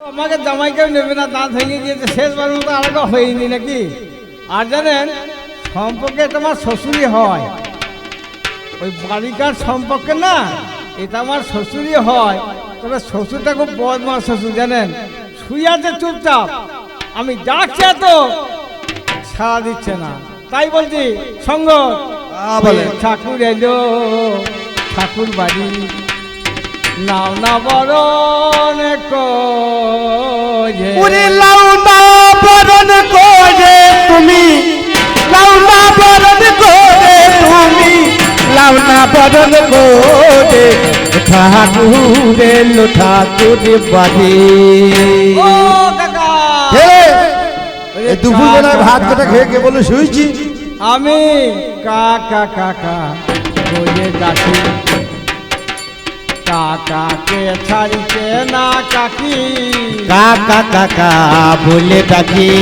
আমাকে জামাই কেউ নেবে না দাঁত ভেঙে গিয়েছে শেষবার মতো আলাদা হয়নি নাকি? আর জানেন সম্পর্কে তোমার শ্বশুরই হয়। ওই বালিকার সম্পর্কে না এটা আমার শ্বশুরই হয়। তবে শ্বশুরটা খুব বদমাস শ্বশুর জানেন? শুয়ে আছে চুপচাপ। আমি ডাকছি এত সাড়া দিচ্ছে না। তাই বলছি সঙ্গ। বলে। ঠাকুর এলো ঠাকুর বাড়ি নাও না বরণ করে। ওরে লাউনা বরণ করে তুমি। লাউনা বরণ করে তুমি। লাউনা বরণ করে ঠাকুরে লো ঠাকুর বাড়ি। দুপুর বেলায় ভাত কটা খেয়ে কে বলে শুয়েছি? আমি কাকা কাকা বলে ডাকি। কাকাকে ছাড়িতে না কাকি? কাকা কাকা বলে ডাকি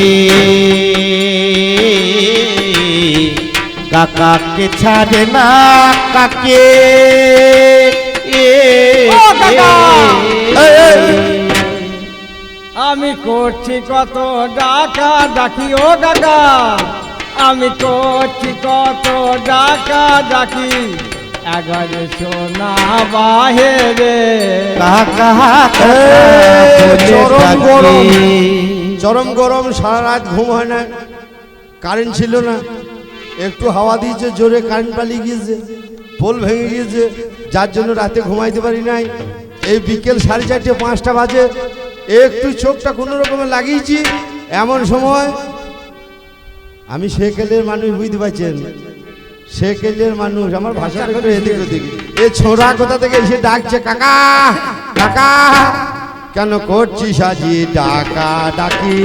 কাকাকে ছাড়ে না কাকে। আমি করছি কত ডাকা ডাকি ও কাকা। আমি করছি কত ডাকা ডাকি। এগারে সোনা চরম গরম। ডাকি। চরম গরম সারা রাত ঘুম হয় না। কারেন্ট ছিল না। একটু হাওয়া দিয়েছে জোরে কারেন্ট পালিয়ে গিয়েছে পোল ভেঙে গিয়েছে। যার জন্য রাতে ঘুমাইতে পারি নাই। এই বিকেল সাড়ে চারটে পাঁচটা বাজে। একটু চোখটা কোনো রকমে লাগিয়েছি। এমন সময় আমি সেকেলের মানুষ বুঝতে পারছেন। সেকেলের মানুষ? আমার ভাষাটা একটু এদিক ওদিক। এ ছোড়া কোথা থেকে এসে ডাকছে? কাকা কাকা কেন করছিস আজি ডাকা ডাকি?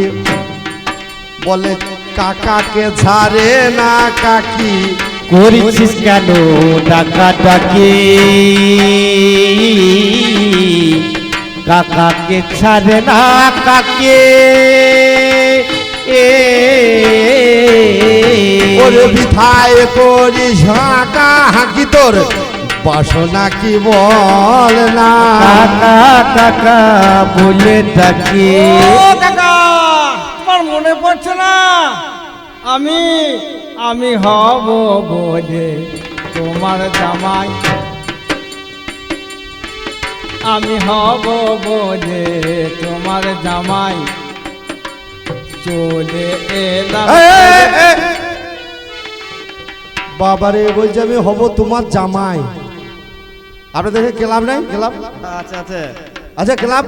বলে কাকাকে ছাড়ে না কাকি। করেছিস কেন ডাকা ডাকি? কাকাকে ছাড়ে না কাকে? ওরে বিথায় করিস হাঁকা হাঁকি তোর বাসনা কি বল না? কাকা কাকা বলে ও কাকা তোমার মনে পড়ছে না? আমি আমি হব বলে তোমার জামাই। আমি হব বলে তোমার জামাই। চলে এলাম। বাবারে বলছে আমি হব তোমার জামাই। আপনাদের ক্লাব নাই? ক্লাব? আচ্ছা আচ্ছা আচ্ছা ক্লাব?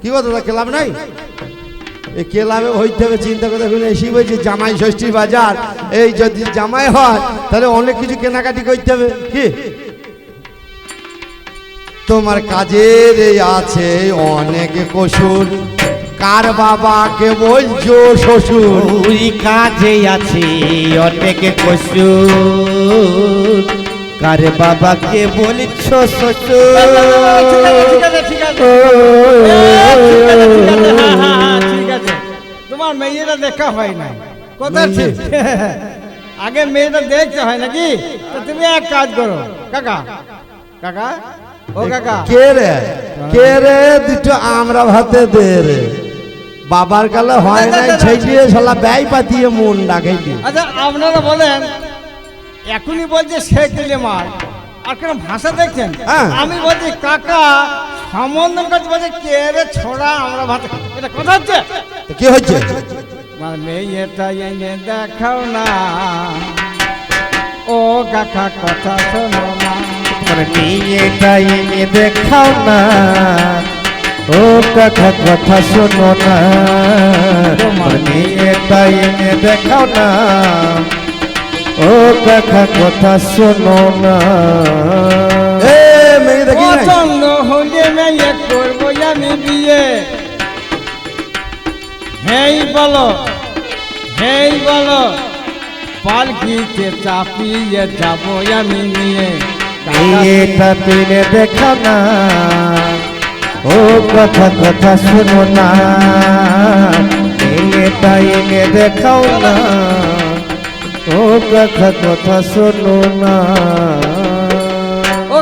কি কথা দাদা ক্লাব নাই? এই ক্লাবে হইতে হবে চিন্তা করে দেখুন এসি বলছে জামাই ষষ্ঠী বাজার। এই যদি জামাই হয় তাহলে অনেক কিছু কেনাকাটি করতে হবে। কি? তোমার কাজের এই আছে অনেক কসুর। কার বাবাকে বলছো শ্বশুর? ওই কাজে আছে অনেক কসু কার বাবাকে বলছ শ্বশুর। তোমার মেয়েরা দেখা হয় না? ঠিক? আগে মেয়েটা দেখতে হয় নাকি? তো তুমি এক কাজ করো। কাকা কাকা ও কাকা। কে রে? কে রে? দুটো আমরা ভাতে দে রে। বাবার কালে হয় নাই ছেটিয়ে শালা ব্যয় পাতিয়ে মন ডাকাইলি আচ্ছা আপনারা বলেন এখনই বলছে সে কেলে মার। আর কেন ভাষা দেখছেন? হ্যাঁ। আমি বলছি কাকা সম্বন্ধন করতে বলছে কে রে ছোড়া আমরা ভাত এটা কথা হচ্ছে? তো কি হচ্ছে? আমার মেয়েটা এনে দেখাও না। ও কাকা কথা শোনো না। মেয়েটা এনে দেখাও না। ও কাকা কথা শোনো না। তোমার মেয়েটা এনে দেখাও না। ও কাকা কথা শোনো না। এ মেয়ে দেখি পছন্দ হলে মেয়ে করব আমি বিয়ে। হেই বলো হেই বলো পালকিতে চাপিয়ে যাব আমি নিয়ে। মেয়েটা দেখাও না। ও কথা কথা শোনো না। মেয়েটা এনে দেখাও না। ও কথা কথা শোনো না।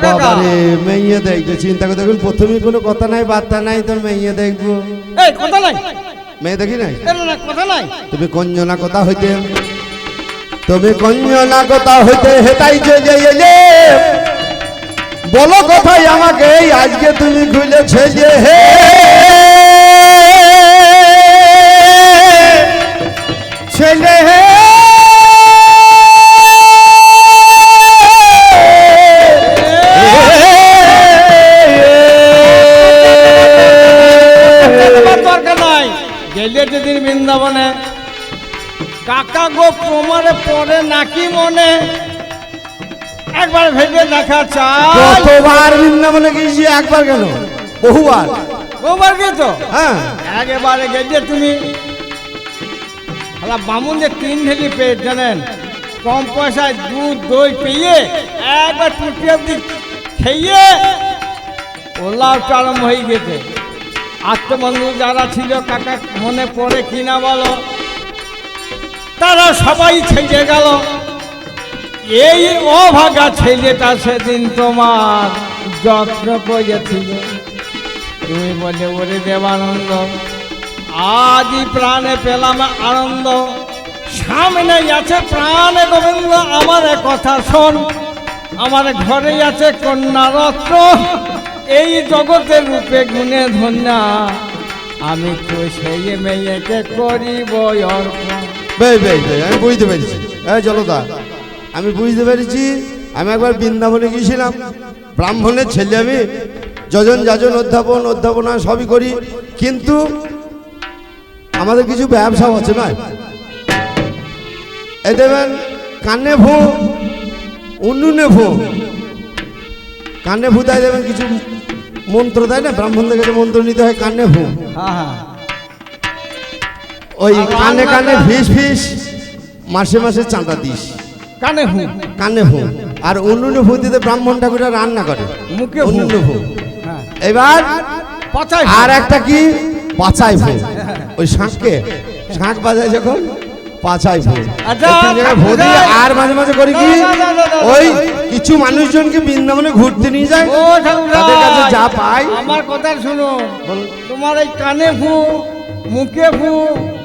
বাবারে মেয়ে দেখবে চিন্তা করে দেখুন প্রথমে কোনো কথা নাই বার্তা নাই তোর মেয়ে দেখব। কথা নাই। মেয়ে দেখি নাই? কথা তুমি কঞ্জনা কথা হইতে তুমি কঞ্জনা কথা হইতে হেতাই যে। বলো কথাই আমাকে? এই আজকে তুমি খুলেছে যে হে। ছেলে হে। গেলে যেদিন বৃন্দাবনে, কাকা গো তোমার পরে নাকি মনে? একবার ভেবে দেখা চাই। কতবার বৃন্দাবনে গেছি একবার কেন বহুবার। বহুবার গেছো? হ্যাঁ। একেবারে গেছে তুমি। হালা বামুন যে তিন ঢেলি পেয়ে জানেন কম পয়সায় দুধ দই পেয়ে একবার টুটি অব্দি খেয়ে ওলাও আরম্ভ হয়ে গেছে। আত্মবন্ধু যারা ছিল কাকা মনে পড়ে কিনা বলো? তারা সবাই ছেড়ে গেল। এই অভাগা ছেলেটা সেদিন তোমার যত্ন করেছিল। তুমি বলে, ওরে দেবানন্দ, আজই প্রাণে পেলাম আনন্দ। সামনে আছে প্রাণে গোবিন্দ, আমার কথা শোন। আমার ঘরে আছে কন্যা রত্ন। এই জগতের রূপে গুণে ধন্যা। আমি তো সেই মেয়েকে করিব বুঝতে পেরেছি। এই জলদা আমি বুঝতে পেরেছি। আমি একবার বৃন্দাবনে গিয়েছিলাম। ব্রাহ্মণের ছেলে আমি। যজন যাজন অধ্যাপন অধ্যাপনা সবই করি। কিন্তু আমাদের কিছু ব্যবসাও আছে না? এই দেবেন কানে ভু উন্নুনে ভু কানে ভু তাই দেবেন কিছু মন্ত্র দেয় না? ব্রাহ্মণদের কাছে মন্ত্র নিতে হয় কানে ভু হ্যাঁ হ্যাঁ। ওই কানে কানে ফিস ফিস মাসে মাসে চাঁদা দিস। কানে হু। কানে ভু আর উনুনে ভু দিতে ব্রাহ্মণ ঠাকুরা রান্না করে। মুখে হু। উনুনে হ্যাঁ। এবার পাচাই আর একটা কি? পাচাই ভু। ওই শাঁখকে। শাঁখ বাজায় যখন পাচাই ভু। আচ্ছা, ভু আচ্ছা। আর মাঝে মাঝে করি কি? ওই কিছু মানুষজনকে বৃন্দাবনে ঘুরতে নিয়ে যায়। তাদের কাছে যা পাই আমার কথা শুনো। তোমার এই কানে ফু মুখে ফু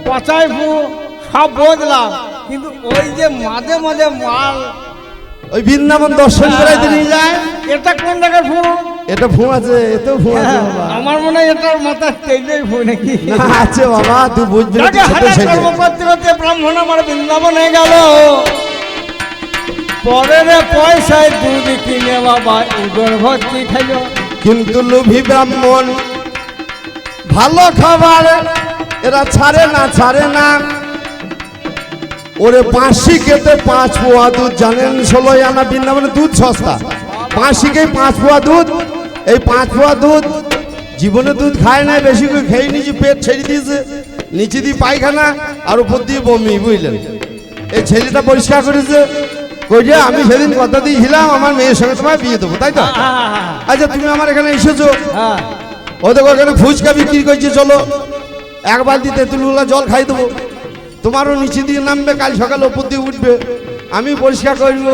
পাচায় ফু সব বুঝলাম কিন্তু ওই যে মাঝে মাঝে মাল ওই বৃন্দাবন দর্শন করাইতে নিয়ে যায়? এটা কোন জায়গার ফু এটা ভু আছে এতেও ভু আছে বাবা। আমার মনে হয় এটার মাথা তেলেই ফু নাকি? আছে বাবা তুই বুঝবি না, ছোট ছেলে। কর্ম করতে করতে ব্রাহ্মণ আমার বৃন্দাবনে গেল। পরের পয়সায় দুধ কিনে বাবা উদর ভর্তি খেল কিন্তু লোভী ব্রাহ্মণ ভালো খাবার এরা ছাড়ে না ছাড়ে না। ওরে পাঁচশি খেতে পাঁচ পোয়া দুধ জানেন ষোলোই আনা বৃন্দাবনে দুধ সস্তা। পাঁচশিকে পাঁচ পোয়া দুধ? এই পাঁচ পোয়া দুধ জীবনে দুধ খায় না বেশি করে খেয়ে নিয়েছি পেট ছেড়ে দিয়েছে। নিচে দিয়ে পায়খানা আর উপর দিয়ে বমি বুঝলেন? এই ছেলেটা পরিষ্কার করেছে। কইছে আমি সেদিন কথা দিয়েছিলাম আমার মেয়ের সঙ্গে তোমায় বিয়ে দেবো তাই তো? আচ্ছা তুমি আমার এখানে এসেছ। হ্যাঁ। ও দেখো এখানে ফুচকা বিক্রি করছে চলো। এক বালতি তেঁতুলগুলা জল খাই দেবো। তোমারও নিচে দিয়ে নামবে কাল সকালে ওপর দিয়ে উঠবে। আমি পরিষ্কার করব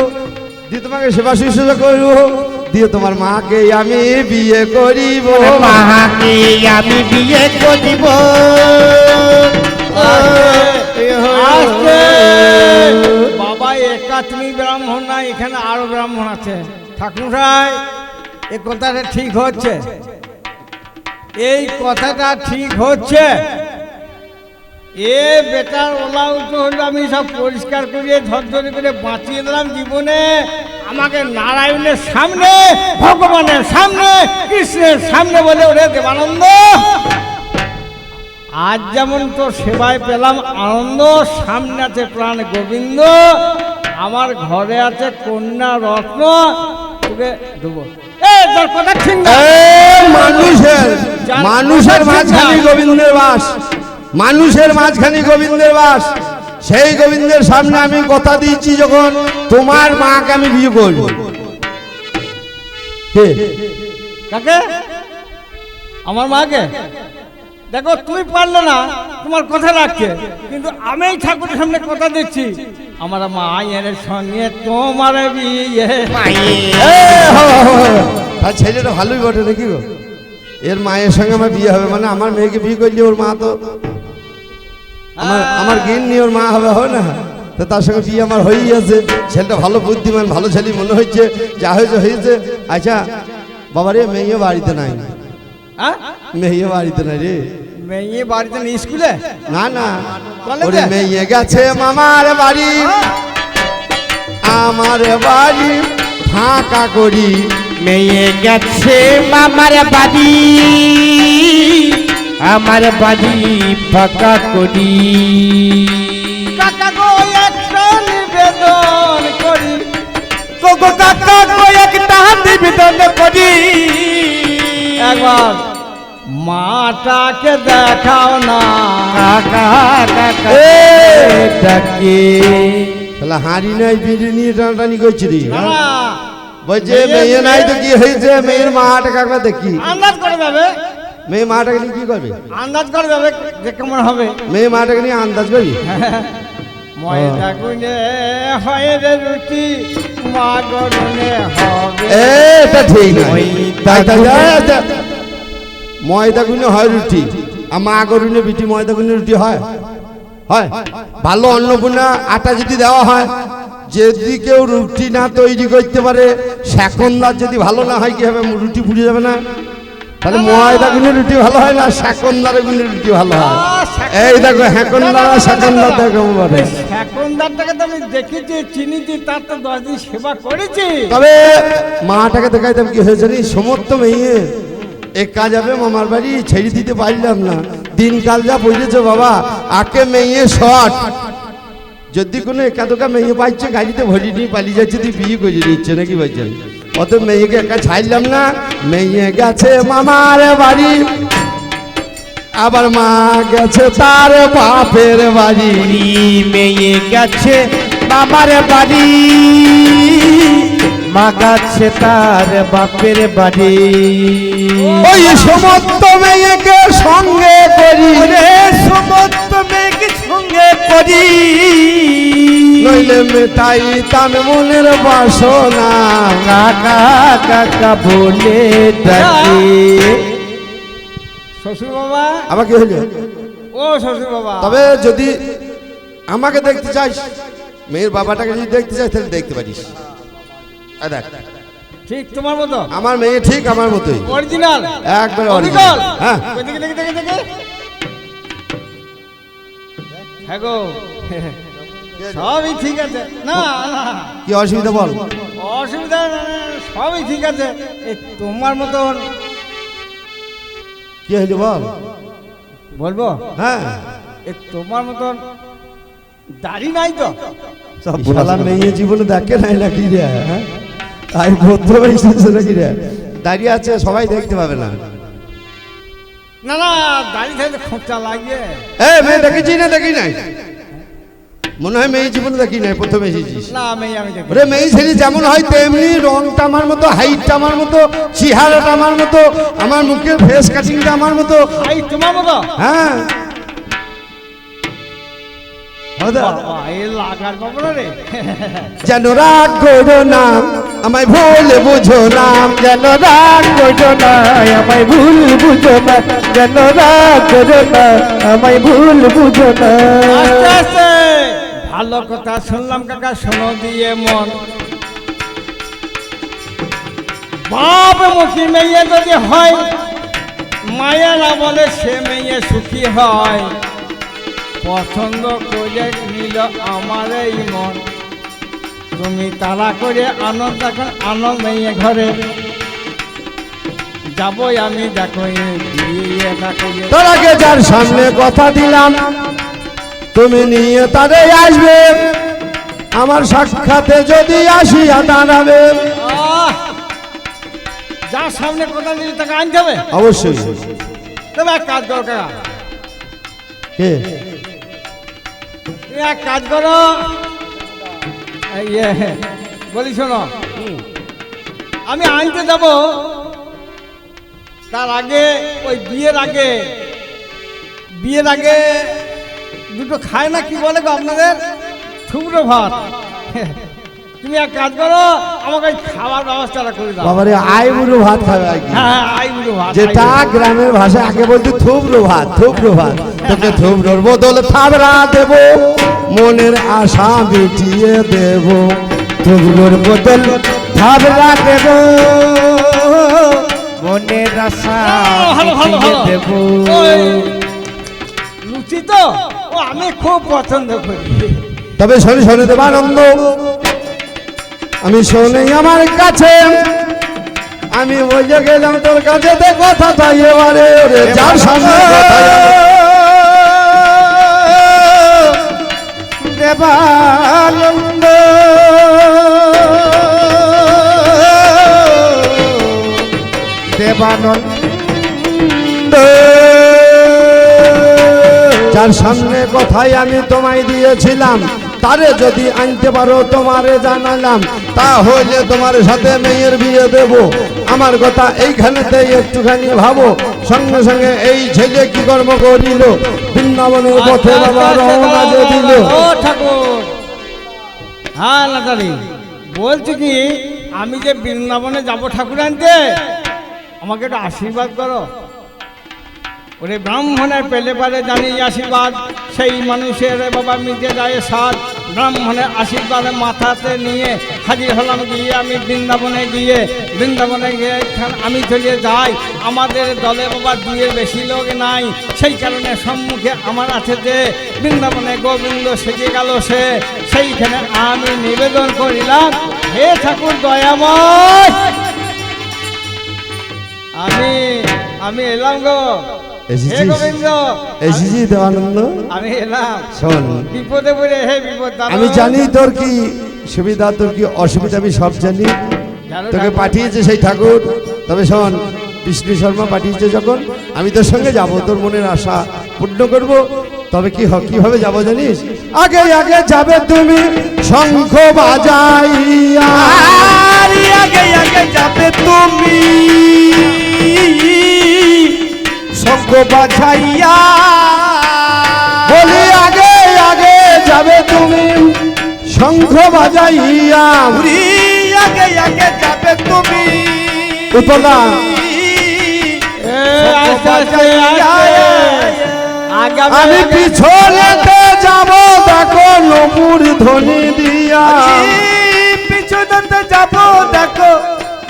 দিয়ে তোমাকে সেবা শুশ্রূষা করব দিয়ে তোমার মাকে আমি বিয়ে করিব। মাহাকে আমি বিয়ে করিব। বাবা একাত্মী ব্রাহ্মণ না এখানে আরও ব্রাহ্মণ আছে। ঠাকুরাই এই কথাটা ঠিক হচ্ছে। এই কথাটা ঠিক হচ্ছে। এ বেটার ওলা উল্টো হলো আমি সব পরিষ্কার করিয়ে ঝরঝরে করে বাঁচিয়ে দিলাম জীবনে। আমাকে নারায়ণের সামনে ভগবানের সামনে কৃষ্ণের সামনে বলে ওরে দেবানন্দ। আজ যেমন তোর সেবায় পেলাম আনন্দ সামনে আছে প্রাণ গোবিন্দ আমার ঘরে আছে কন্যা রত্ন তোকে দেবো। মানুষের মানুষের মাঝখানে গোবিন্দের বাস। মানুষের মাঝখানে গোবিন্দের বাস। সেই গোবিন্দের সামনে আমি কথা দিচ্ছি যখন তোমার মাকে আমি বিয়ে করব। কাকে? আমার মাকে? দেখো তুই পারলে না তোমার কথা রাখছে কিন্তু আমি ঠাকুরের সামনে কথা দিচ্ছি। আমার মায়ের সঙ্গে তোমার বিয়ে। তার ছেলেটা ভালোই বটে নাকি গো। এর মায়ের সঙ্গে আমার বিয়ে হবে মানে আমার মেয়েকে বিয়ে করলে ওর মা তো। আমার আমার গিন্নি ওর মা হবে হবে না? তো তার সঙ্গে বিয়ে আমার হয়েই আছে ছেলেটা ভালো বুদ্ধিমান ভালো ছেলে মনে হচ্ছে যা হয়েছে হয়েছে আচ্ছা বাবা রে মেয়ে বাড়িতে নাই। হ্যাঁ মেয়ে বাড়িতে নাই রে। মেয়ে বাড়িতে নেই স্কুলে? না না। ওরে মেয়ে গেছে মামার বাড়ি। আমার বাড়ি ফাঁকা করি। মেয়ে গেছে মামার বাড়ি। আমার বাড়ি ফাঁকা করি। কাকা গো একটা নিবেদন করি। কোকো কাকা কয়েকটা নিবেদন করি। একবার। মাটাকে দেখাও না। কাকা কাকা ডাকে। তাহলে হাঁড়ি নাই বিড়ি নিয়ে টানাটানি করছি রে না, বলছে মেয়ে নাই তো কি হয়েছে? মেয়ের মাটাকে একবার দেখি। আন্দাজ করে যাবে। মেয়ে মাটাকে নিয়ে কি করবে? আন্দাজ করে যাবে যে কেমন হবে। মেয়ে মাটাকে নিয়ে আন্দাজ করবি? ময়দা গুনে হয় রে রুটি মা গরুনে হবে। এটা ঠিক না। ময়দা গুনে- হয় রুটি আর মা গরুনে বিটি ময়দা গুনে রুটি হয়। হয়। ভালো অন্নপূর্ণা আটা যদি দেওয়া হয় যদি কেউ রুটি না তৈরি করতে পারে শাকন্দার যদি ভালো না হয় কি হবে রুটি পুড়ে যাবে না? তাহলে ময়দা গুনে রুটি ভালো হয় না শাকন্দারে গুনে রুটি ভালো হয়? এই দেখো হ্যাকন্দার আর শাকন্দার দেখো বলে। এখনদারটাকে তো আমি দেখেছি চিনিছি তার তো দশ দিন সেবা করেছি। তবে মাটাকে দেখাইতাম কি হয়েছে রে সমস্ত মেয়ে। এক কাজ হবে মামার বাড়ি ছেড়ে দিতে পারলাম না। দিনকাল যা পড়েছে বাবা আকে মেয়ে শট যদি কোনো একা দোকা মেয়ে পাইছে গাড়িতে ভরি নিয়ে পালিয়ে যাচ্ছে তুই বিয়ে করে নিচ্ছে নাকি বলছেন অত মেয়েকে একা ছাড়লাম না। মেয়ে গেছে মামার বাড়ি। আবার মা গেছে তার বাপের বাড়ি। মেয়ে গেছে মামার বাড়ি। মা গেছে তার বাপের বাড়ি। ওই সমস্ত মেয়েকে সঙ্গে করি। ওরে সমস্ত মেয়েকে সঙ্গে করি। নইলে মেটাই তাম মনের বাসনা কাকা কাকা বলে ডাকে। শ্বশুর বাবা? আবার কি ও শ্বশুর বাবা। তবে যদি আমাকে দেখতে চাইস মেয়ের বাবাটাকে যদি দেখতে চাইস তাহলে দেখতে পারিস। দেখ। ঠিক তোমার মতো? আমার মেয়ে ঠিক আমার মতোই। অরিজিনাল একবারে অরিজিনাল হ্যাঁ। দেখে দেখে দেখে দেখে। হ্যাঁ গো। সবই ঠিক আছে। না কি অসুবিধা বল। অসুবিধা সবই ঠিক আছে। তোমার মতন কি হইল বল? বলব? হ্যাঁ। তোমার মতন দাড়ি নাই তো। সব শালা মেয়ে জীবনে দেখে নাই নাকি রে হ্যাঁ? তাই প্রথম এসেছে নাকি রে? দাঁড়িয়ে আছে সবাই দেখতে পাবে না। না না দাড়ি খোঁচা এ মেয়ে দেখেছি না দেখি নাই? মনে হয় মেয়ে জীবনে দেখি নাই প্রথম এসেছিস। না আমি আমি দেখি ওরে মেয়ে ছেলে যেমন হয় তেমনি রংটা আমার মতো হাইটটা আমার মতো চেহারাটা আমার মতো আমার মুখের ফেস কাটিংটা আমার মতো। তোমার মতো? হ্যাঁ। যেন রাগ করো না আমায় ভুল বুঝো না যেন রাগ করো না আমায় ভুল বুঝো না যেন রাগ করো না আমায় ভুল বুঝো না আস্তে আস্তে ভালো কথা শুনলাম কাকা শোনো দিয়ে মন। বাপ মুখী মেয়ে যদি হয় মায়েরা বলে সে মেয়ে সুখী হয়। পছন্দ করে নিল আমার এই মন। তুমি তারা করে আনন্দ এখন আনো মেয়ে ঘরে। যাবই আমি দেখো তোর আগে যার সামনে কথা দিলাম তুমি নিয়ে তারে আসবে। আমার সাক্ষাতে যদি আসিয়া দাঁড়াবে! যার সামনে কথা দিলে তাকে আনতে হবে? অবশ্যই। তবে এক কাজ করো কাকা। কে? তুমি এক কাজ করো। ইয়ে, বলি শোনো। আমি আনতে যাব। তার আগে ওই বিয়ের আগে বিয়ের আগে দুটো খায় না কি বলে গো আপনাদের? ঠুকরো ভাত। তুমি এক কাজ করো আমাকে খাওয়ার ব্যবস্থাটা করে দাও। বাবারে আই বুড়ো ভাত খাবে আর কি? হ্যাঁ হ্যাঁ আই বুড়ো ভাত যেটা গ্রামের ভাষায় আগে বলতে থুবরো ভাত থুবরো ভাত। তোকে থুবরোর বদল থাবড়া দেব মনের আশা মিটিয়ে দেব। তুগুলোর বদল থাবড়া দেব মনের আশা মিটিয়ে দেব। লুচি তো ও আমি খুব পছন্দ করি। তবে শোনে শোনে দেব আনন্দ আমি শোনে আমার কাছে। আমি ওই যে গেলাম তোর কাছে তে কথা তাই এবারে ওরে যার সামনে দেবানন্দ যার সামনে কথাই আমি তোমায় দিয়েছিলাম তারে যদি আনতে পারো, তোমারে জানালাম। তাহলে তোমার সাথে মেয়ের বিয়ে দেব। আমার কথা এইখানেতে একটুখানি ভাবো। সঙ্গে সঙ্গে এই ছেলে কি কর্ম করিল? বৃন্দাবনের পথে ঠাকুর। হ্যাঁ বলছি কি, আমি যে বৃন্দাবনে যাব ঠাকুর আনতে, আমাকে একটু আশীর্বাদ করো। ওরে ব্রাহ্মণের পেলে পারে জানি আশীর্বাদ, সেই মানুষের বাবা মিটে যায় সাত ব্রাহ্মণের আশীর্বাদে মাথাতে নিয়ে হাজির হলাম গিয়ে আমি বৃন্দাবনে গিয়ে। বৃন্দাবনে গিয়ে আমি চলে যাই। আমাদের দলে বাবা দুয়ের বেশি লোক নাই, সেই কারণে সম্মুখে আমার আছে যে বৃন্দাবনে গোবিন্দ সেজে গেল সে। সেইখানে আমি নিবেদন করিলাম, হে ঠাকুর দয়াময়। আমি আমি এলাম গো। এসেছিস? গোবিন্দ! এসেছি দেবানন্দ আমি এলাম। শোন। বিপদে পড়ে হে বিপদ আমি জানি তোর কি সুবিধা তোর কি অসুবিধা আমি সব জানি। তোকে পাঠিয়েছে সেই ঠাকুর। তবে শোন বিষ্ণু শর্মা পাঠিয়েছে যখন আমি তোর সঙ্গে যাব তোর মনের আশা পূর্ণ করব। তবে কি কীভাবে যাব জানিস? আগে আগে যাবে তুমি শঙ্খ বাজাইয়া। আর আগে আগে যাবে তুমি। সঙ্গ বাছাইয়া বলি আগে আগে যাবে তুমি। শঙ্খ বাজাইয়া উরি আগে আগে যাবে তুমি। আস্তে। আমি পিছনেতে যাব দেখো নপুর ধ্বনি দিয়া। পিছনতে যাব দেখো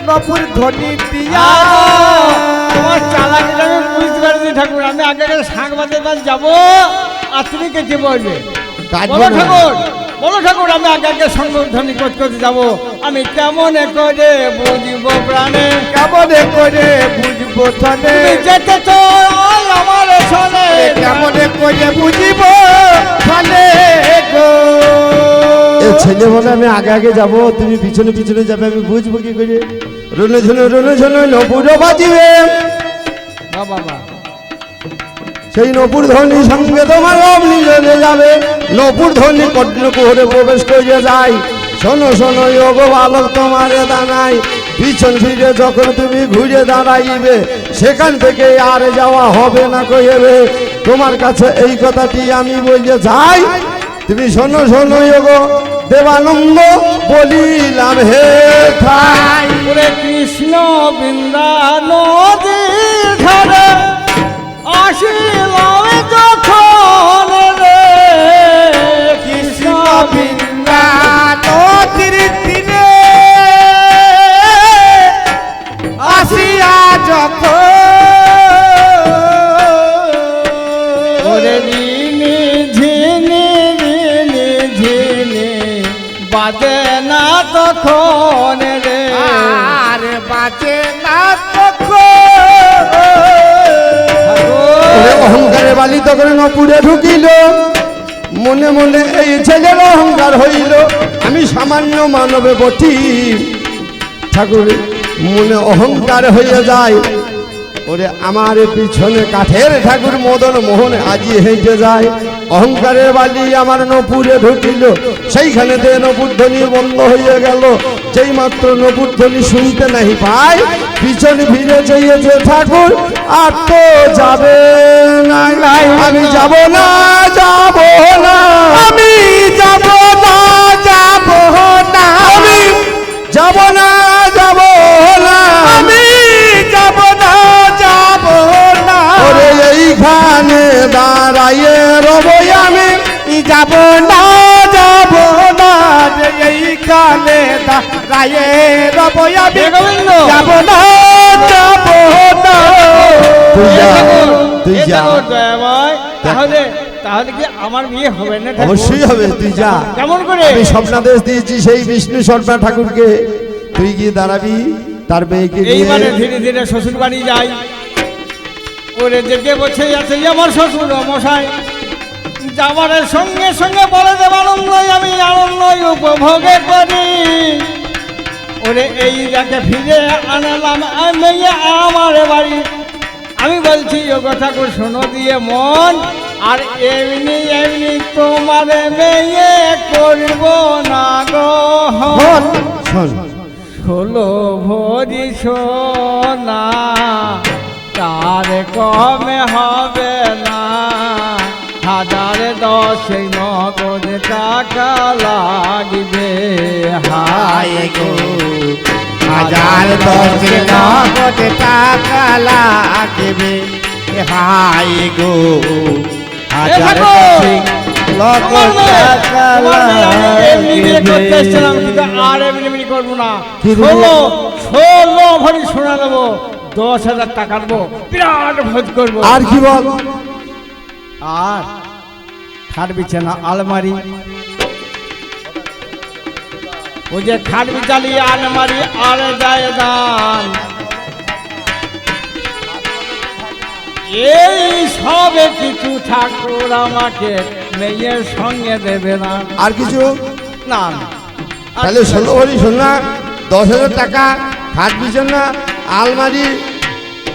নপুর ধ্বনি দিয়া। তোমার চালাকিটা আমি বুঝতে পারছি ঠাকুর আমি আগে আগে শাঁখ বাজার বার যাব আর তুমি কেটে পড়বে বলো ঠাকুর বলো ঠাকুর আমি আগে আগে সংগঠনী করতে করতে যাব। আমি কেমন করে বুঝিব প্রাণে? কেমনে করে বুঝব তুমি যেতে চল আমার শোনে। কেমনে করে বুঝিব গো? ছেলে বলে আমি আগে আগে যাব তুমি পিছনে পিছনে যাবে আমি বুঝব কি করে? রনে ঝনে রনে ঝনে নপুর বাজিবে সেই নপুর ধ্বনি সঙ্গে তোমার অমনি চলে যাবে। নপুর ধ্বনি কর্ণ কুহরে প্রবেশ করে যায়। শোনো শোনো যোগ বালক তোমারে দানাই পিছন ফিরে যখন তুমি ঘুরে দাঁড়াইবে সেখান থেকে আর যাওয়া হবে না কইবে তোমার কাছে এই কথাটি আমি বলে যাই। তুমি শোনো শোনো যোগ দেবানন্দ বলিলাম হে ওরে কৃষ্ণ বৃন্দা তখন ঢুকিল, মনে মনে এই ছেলের অহংকার হইল। আমি সামান্য মানবে বটি। ঠাকুর, মনে অহংকার হয়ে যায়। ওরে, আমার পিছনে কাঠের ঠাকুর মদন মোহন আজি হেঁটে যায়। অহংকারের বালি আমার নপুরে ঢুকিল। সেইখানে দিয়ে নপুর ধ্বনি বন্ধ হয়ে গেল। যেই মাত্র নপুর ধ্বনি শুনতে নাহি পাই পিছনে ফিরে চেয়েছে ঠাকুর, আর তো যাবে না আমি যাব না যাব না। আমি যাব না যাব না। আমি রায়ে রবই আমি। যাব না যাব না এইখানে দাঁড়ায়ে রব আমি। যাব না যাব না। তুই যা তুই যা তাহলে তাহলে কি আমার বিয়ে হবে না ঠাকুর? অবশ্যই হবে তুই যা কেমন করে? আমি স্বপ্নাদেশ দিয়েছি সেই বিষ্ণু শর্মা ঠাকুরকে। তুই গিয়ে দাঁড়াবি তার মেয়েকে এইবারে ধীরে ধীরে শ্বশুর বাড়ি যাই। ওরে দেখে বসে আছে আমার শ্বশুর মশাই। যাবারের সঙ্গে সঙ্গে বলে দেব আনন্দই আমি আনন্দই উপভোগে করি। ওরে এই যাকে ফিরে আনালাম আমি আমার বাড়ি। আমি বলছি ও ঠাকুর শোনো দিয়ে মন। আর এমনি এমনি তোমার মেয়ে করব না গো। হন শোন। ষোলো ভরি সোনা। তার কমে হবে না? হাজার দশ নগদ টাকা লাগবে। হায় গো। হাজার দশ নগদ টাকা লাগবে। হায় গো। হাজার আর এমনি করব না। ষোলো ষোলো ভরি সোনা দেবো। দশ হাজার টাকা দেবো বিরাট ভোজ করব। আর কি বল? আর খাট বিছানা আলমারি। ওই যে খাট বিছালি আলমারি আর যায় দান এই সবে কিছু ঠাকুর আমাকে মেয়ের সঙ্গে দেবে না। আর কিছু? না না। তাহলে ষোলো ভরি সোনা দশ হাজার টাকা খাট বিছানা আলমারি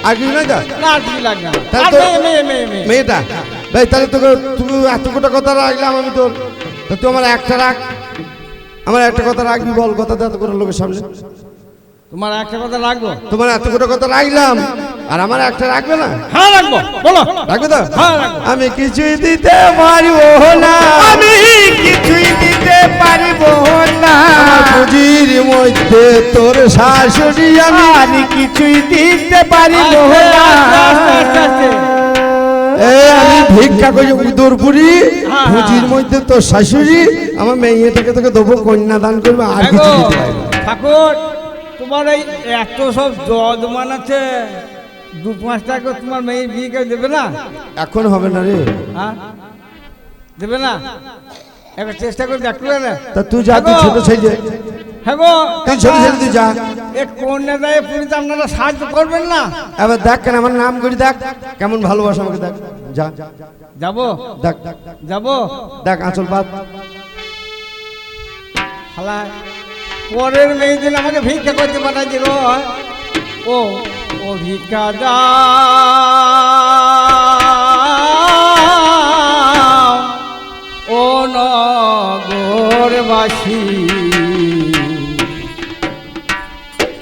আর কিছু নাই তো না আর কিছু লাগবে না। তাহলে আর তো- মেয়ে মেয়ে মেয়ে মেয়ে। মেয়েটা? ভাই তাহলে তোকে তুমি এত কোটা কথা রাখলাম আমি তোর। তা তুই আমার একটা রাখ। আমার একটা কথা রাখবি বল কথা দে করে লোকের সামনে। তোমার একটা কথা রাখব? তোমার এত কোটা কথা রাখলাম। আর আমার একটা রাখবে না? হ্যাঁ রাখব। বলো। রাখবে তো? হ্যাঁ আমি কিছুই দিতে পারব না। আমি কিছুই দিতে পারব না। পুঁজির মধ্যে তোর শাশুড়ি আমি। আমি কিছুই দিতে পারব না। আমি ভিক্ষা করি উদরপুরি। হ্যাঁ, পুঁজির হ্যাঁ। মধ্যে তোর শাশুড়ি। আমার মেয়েটাকে তোকে দেবো কন্যা দান করবে আর কিছু দিতে পারব ঠাকুর তোমার এই এত সব যজমান আছে। দু পাঁচ টাকা তোমার মেয়ে বিয়ে করে দেবে না? এখন হবে না রে। হ্যাঁ? দেবে না? একবার চেষ্টা করে দেখো না? তা তুই যা তুই ছোট ছেলে। হ্যাঁ গো। তুই ছোট ছেলে তুই যা? এ কন্যা দেয় পুলিশ আপনারা সাহায্য করবেন না? এবার দেখ কেন আমার নাম করে দেখ। কেমন ভালোবাসা আমাকে দেখ। যা। যাব? দেখ। যাব? দেখ আঁচল হালা পরের মেয়ে দিন আমাকে ভিক্ষা করতে পাঠাই দিল ও ভিক্ষা নগরবাসী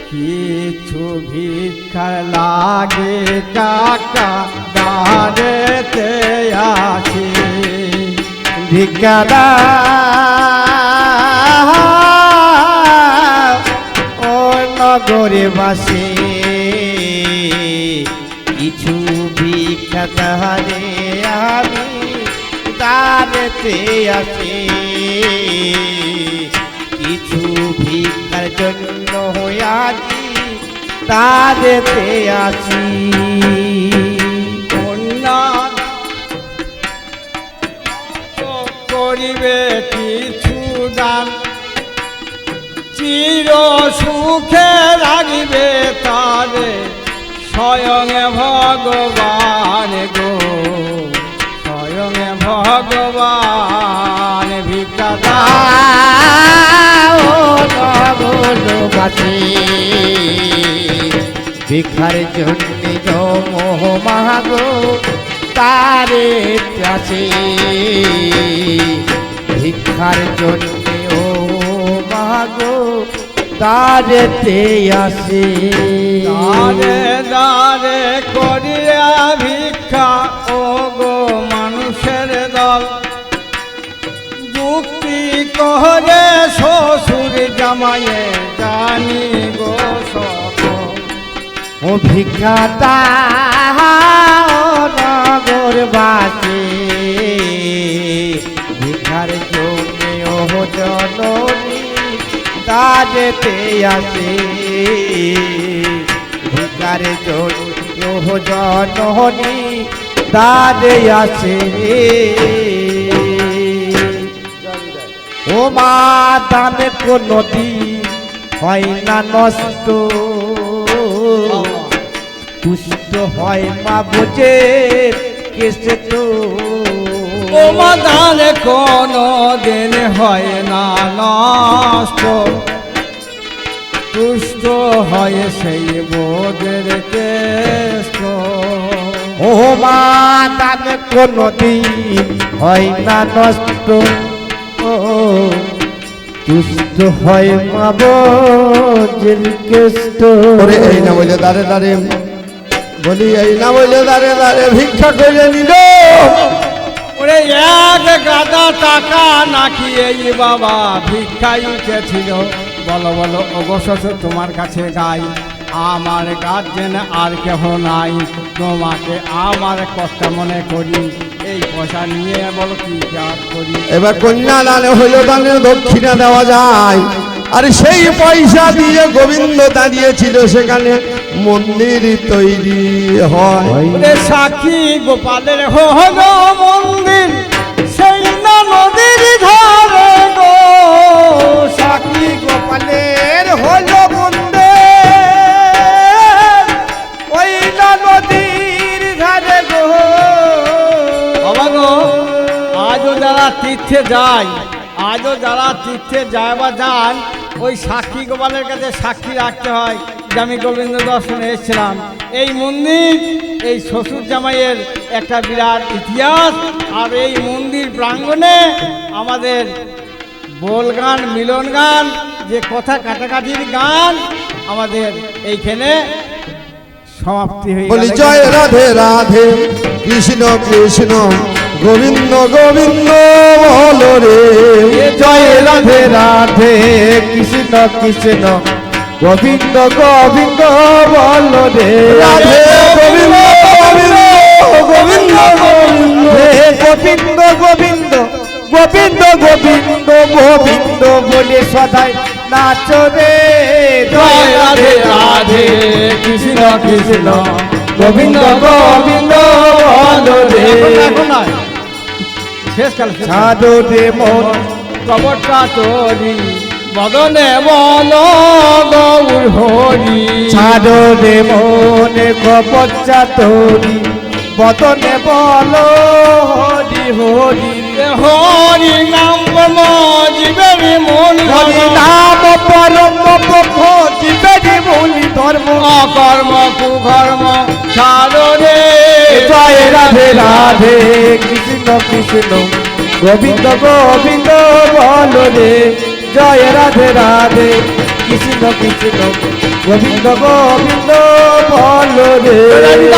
কিছু ভিক্ষা লাগে কাকা দাঁড়েতে আছে ভিক্ষাদা নগরে বাসে কিছু ভিক্ষা তাহারে আমি তারেতে আছে। কিছু ভিক্ষার জন্য হইয়াছি তারেতে আছি। করিবে কিছু দান। চির সুখে রাখিবে তারে, স্বয়ং ভগবান গো, স্বয়ং ভগবান ভিক্ষা ভিখার জন্য মোহ মাগো, তারে আছে ভিক্ষার জন্য মাগো তারেতে আসে। দারে দারে করিয়া ভিক্ষা ও গো মানুষের দল। যুক্তি করে শ্বশুর জামাইয়ে জানি গো সকল। ও ভিক্ষাতা দ্বারেতে আসে। ভিকারে জনহনি দ্বারে আসে। ও মা, দানে কোনো দিন হয় না নষ্ট। তুষ্ট হয় মা বোঝে কেসে তো। ও মাদান কোনো দিন হয় না নষ্ট। তুষ্ট হয় সেই বোধের কেষ্ট। ও মা দানে কোনো দিন হয় না নষ্ট। ও তুষ্ট হয় মা বোঝের কেষ্ট। ওরে এই না বলে দাঁড়ে দাঁড়ে। বলি এই না বলে দাঁড়ে দাঁড়ে ভিক্ষা করে নিল। ওরে এক গাদা টাকা নাকি এই বাবা ভিক্ষায় উঠেছিল। বলো বলো অবশ্য তোমার কাছে গাই আমার গার্জেন আর কেহ নাই। তোমাকে আমার কষ্ট মনে করি। এই পয়সা নিয়ে বলো কি করি? এবার কন্যা দানে হইল দানে দক্ষিণা দেওয়া যায়। আর সেই পয়সা দিয়ে গোবিন্দ দাঁড়িয়েছিল সেখানে। মন্দির তৈরি হয়। সাক্ষী গোপালের হলো মন্দির। সেই না নদীর ধারে। গোপালের হলো বন্দে। ওই নদীর ধারে গো। বাবা গো, আজও যারা তীর্থে যায়, আজও যারা তীর্থে যায় বা যান, ওই সাক্ষী গোপালের কাছে সাক্ষী রাখতে হয়, যে আমি গোবিন্দ দর্শনে এসেছিলাম। এই মন্দির, এই শ্বশুর জামাইয়ের একটা বিরাট ইতিহাস, আর এই মন্দির প্রাঙ্গণে আমাদের বোল গান মিলন গান যে কথা কাটাকাটির গান আমাদের এইখানে সমাপ্তি হয়ে বলি জয় রাধে রাধে কৃষ্ণ কৃষ্ণ গোবিন্দ গোবিন্দ বলো রে। জয় রাধে রাধে কৃষ্ণ কৃষ্ণ গোবিন্দ গোবিন্দ বল রে। রাধে গোবিন্দ গোবিন্দ গোবিন্দ গোবিন্দ গোবিন্দ গোবিন্দ গোবিন্দ গোবিন্দ বলে সদাই নাচ রে জয় রাধে রাধে কৃষ্ণ কৃষ্ণ গোবিন্দ গোবিন্দ রে সাধু রে মন কবরটা তোরি বদনে বল গৌর হরি। ছাড়ো রে মনে কবচা তোরি বদনে বল হরি হরি। হরি নাম জীবের মন হরি নাম পরম প্রভু জীবেরি মূলি ধর্ম। অকর্ম কুকর্ম সারে জয় রাধে রাধে কৃষ্ণ কৃষ্ণ। গোবিন্দ গোবিন্দ বল রে। জয় রাধে রাধে কৃষ্ণ কৃষ্ণ। গোবিন্দ গোবিন্দ বল রে।